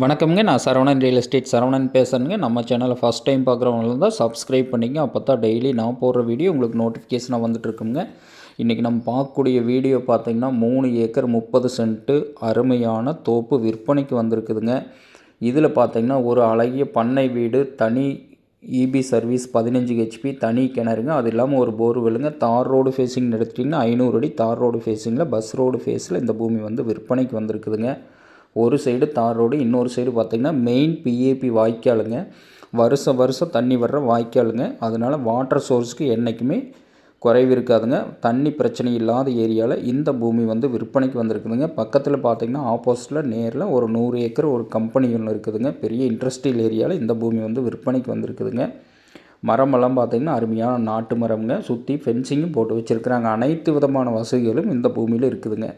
வணக்கம்ங்க. நான் Saravanan real estate Saravanan பேசுகிறேங்க நம்ம சேனலை ஃபஸ்ட் டைம் பார்க்குறவங்க தான் சப்ஸ்கிரைப் பண்ணிங்க அப்போ தான் டெய்லி நான் போடுற வீடியோ உங்களுக்கு நோட்டிஃபிகேஷனாக வந்துட்டுருக்குங்க இன்றைக்கி நம்ம பார்க்கக்கூடிய வீடியோ பார்த்திங்கன்னா மூணு ஏக்கர் முப்பது சென்ட்டு அருமையான தோப்பு விற்பனைக்கு வந்திருக்குதுங்க. இதில் பார்த்திங்கன்னா ஒரு அழகிய பண்ணை வீடு தனி இபி சர்வீஸ் பதினஞ்சு ஹெச்பி தனி கிணறுங்க. அது இல்லாமல் ஒரு போர்வெலுங்க தார் ரோடு ஃபேஸிங் எடுத்துட்டிங்கன்னா ஐநூறு அடி தார் ரோடு ஃபேஸிங்கில் பஸ் ரோடு ஃபேஸில் இந்த பூமி வந்து விற்பனைக்கு வந்திருக்குதுங்க. ஒரு சைடு தார் ரோடு இன்னொரு சைடு பார்த்திங்கன்னா மெயின் பிஏபி வாய்க்காலுங்க. வருஷம் வருஷம் தண்ணி வர்ற வாய்க்காலுங்க. அதனால் வாட்டர் சோர்ஸுக்கு என்றைக்குமே குறைவு இருக்காதுங்க. தண்ணி பிரச்சனை இல்லாத ஏரியாவில் இந்த பூமி வந்து விற்பனைக்கு வந்திருக்குதுங்க. பக்கத்தில் பார்த்திங்கன்னா ஆப்போசிட்டில் நேரில் ஒரு நூறு ஏக்கர் ஒரு கம்பெனி ஒன்று இருக்குதுங்க. பெரிய இண்டஸ்ட்ரியல் ஏரியாவில் இந்த பூமி வந்து விற்பனைக்கு வந்திருக்குதுங்க. மரமெல்லாம் பார்த்திங்கன்னா அருமையான நாட்டு மரம்ங்க. சுற்றி ஃபென்சிங்கும் போட்டு வச்சுருக்குறாங்க. அனைத்து விதமான வசதிகளும் இந்த பூமியில் இருக்குதுங்க.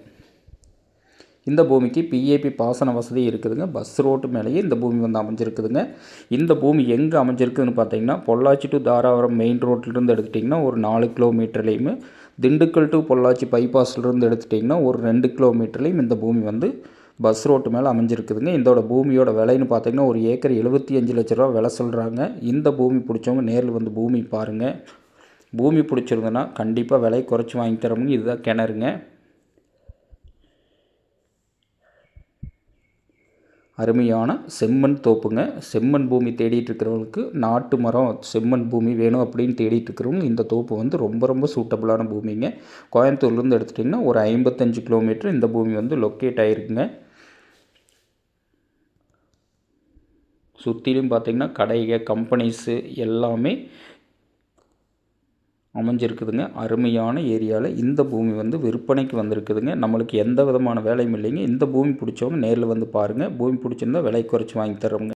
இந்த பூமிக்கு பிஏபி பாசன வசதி இருக்குதுங்க. பஸ் ரோட்டு மேலேயே இந்த பூமி வந்து அமைஞ்சிருக்குதுங்க. இந்த பூமி எங்கே அமைஞ்சிருக்குதுன்னு பார்த்தீங்கன்னா பொள்ளாச்சி டு தாராபுரம் மெயின் ரோட்லேருந்து எடுத்துட்டிங்கன்னா ஒரு நாலு கிலோமீட்டர்லேயுமே திண்டுக்கல் டு பொள்ளாச்சி பைபாஸ்லேருந்து எடுத்துட்டிங்கன்னா ஒரு ரெண்டு கிலோமீட்டர்லேயும் இந்த பூமி வந்து பஸ் ரோட்டு மேலே அமைஞ்சிருக்குதுங்க. இதோட பூமியோட விலைன்னு பார்த்தீங்கன்னா ஒரு ஏக்கர் எழுபத்தி அஞ்சு லட்ச ரூபா விலை சொல்கிறாங்க இந்த பூமி பிடிச்சவங்க நேரில் வந்து பூமி பாருங்கள் பூமி பிடிச்சிருந்ததுன்னா கண்டிப்பாக விலை குறைச்சி வாங்கி தரமுங்க. இதுதான் கிணறுங்க. அருமையான செம்மண் தோப்புங்க. செம்மண் பூமி தேடிட்டு இருக்கிறவங்களுக்கு நாட்டு மரம் செம்மண் பூமி வேணும் அப்படின்னு தேடிட்டு இருக்கிறவங்க இந்த தோப்பு வந்து ரொம்ப ரொம்ப சூட்டபுளான பூமிங்க. கோயம்புத்தூர்லேருந்து எடுத்துட்டிங்கன்னா ஒரு ஐம்பத்தஞ்சு கிலோமீட்டர் இந்த பூமி வந்து லொக்கேட் ஆகிருக்குங்க சுற்றிலும் பார்த்திங்கன்னா கடைகள் கம்பெனிஸு எல்லாமே அமைஞ்சிருக்குதுங்க. அருமையான ஏரியாவில் இந்த பூமி வந்து விற்பனைக்கு வந்திருக்குதுங்க. நம்மளுக்கு எந்த விதமான வேலையும் இல்லைங்க. இந்த பூமி பிடிச்சவங்க நேரில் வந்து பாருங்கள் பூமி பிடிச்சிருந்தா விலை குறைச்சி வாங்கி தரோங்க